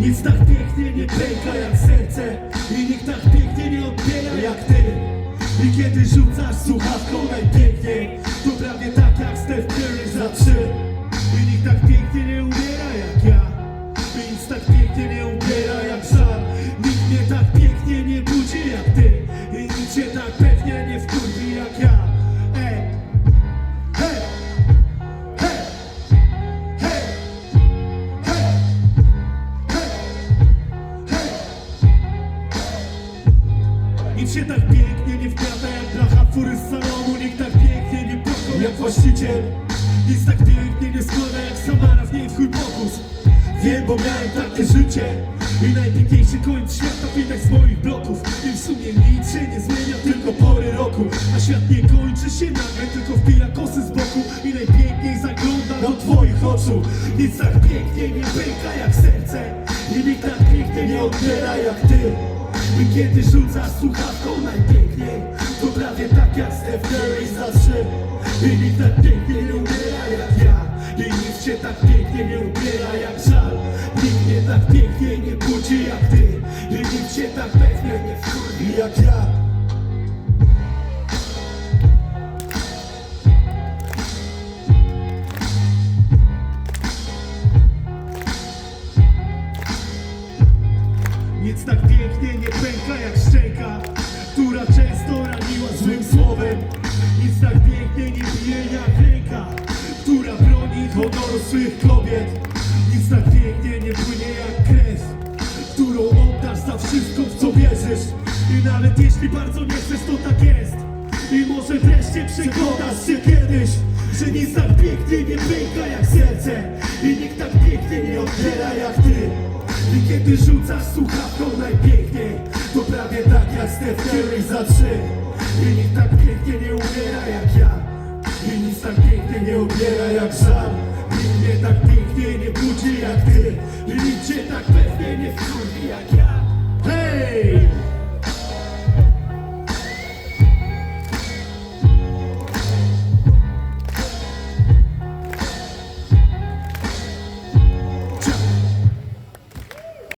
Nic tak pięknie nie pęka jak serce I nikt tak pięknie nie odbiera jak ty. I kiedy rzucasz słuchawką najpiękniej To prawie tak jak Steph Curry za trzy. I nikt tak pięknie nie umiera jak ja. I nic tak pięknie nie umiera jak żar Nikt nie tak Nic się tak pięknie nie wkrata jak blacha fury z salonu Nikt tak pięknie nie pukał jak właściciel. Nic tak pięknie nie składa jak Samara w niej twój pokus. Wiem, bo miałem takie życie. I najpiękniejszy koniec świata widać z moich bloków. I w sumie nic się nie zmienia, tylko pory roku. A świat nie kończy się nagle, tylko wbija kosy z boku. I najpiękniej zagląda do twoich oczu. Nic tak pięknie nie pęka jak serce. I nikt tak pięknie nie odbiera jak ty. I kiedy rzucasz słuchawką najpiękniej To prawie tak jak Steph Curry za trzy I nikt tak pięknie nie umiera jak ja. I nic cię tak pięknie nie ubiera jak żal. Nikt mnie tak pięknie nie budzi jak ty. I nikt cię tak pewnie nie wkurwi jak ja Nic tak pięknie nie pęka jak szczęka Która często raniła złym słowem. Nic tak pięknie nie bije jak ręka Która broni honoru swych kobiet. Nic tak pięknie nie płynie jak krew Którą oddasz za wszystko w co wierzysz. I nawet jeśli bardzo nie chcesz to tak jest. I może wreszcie przekonasz się kiedyś Że nic tak pięknie nie pęka jak serce. I nikt tak pięknie nie odbiera jak ty i kiedy rzucasz słuchawką najpiękniej. To prawie tak jak Steph Curry za trzy. I nikt tak pięknie nie umiera jak ja. I nic tak pięknie nie odbiera jak żal. Nikt mnie tak pięknie nie budzi jak ty. I cię tak pewnie nie wkurwi jak ja. Hej!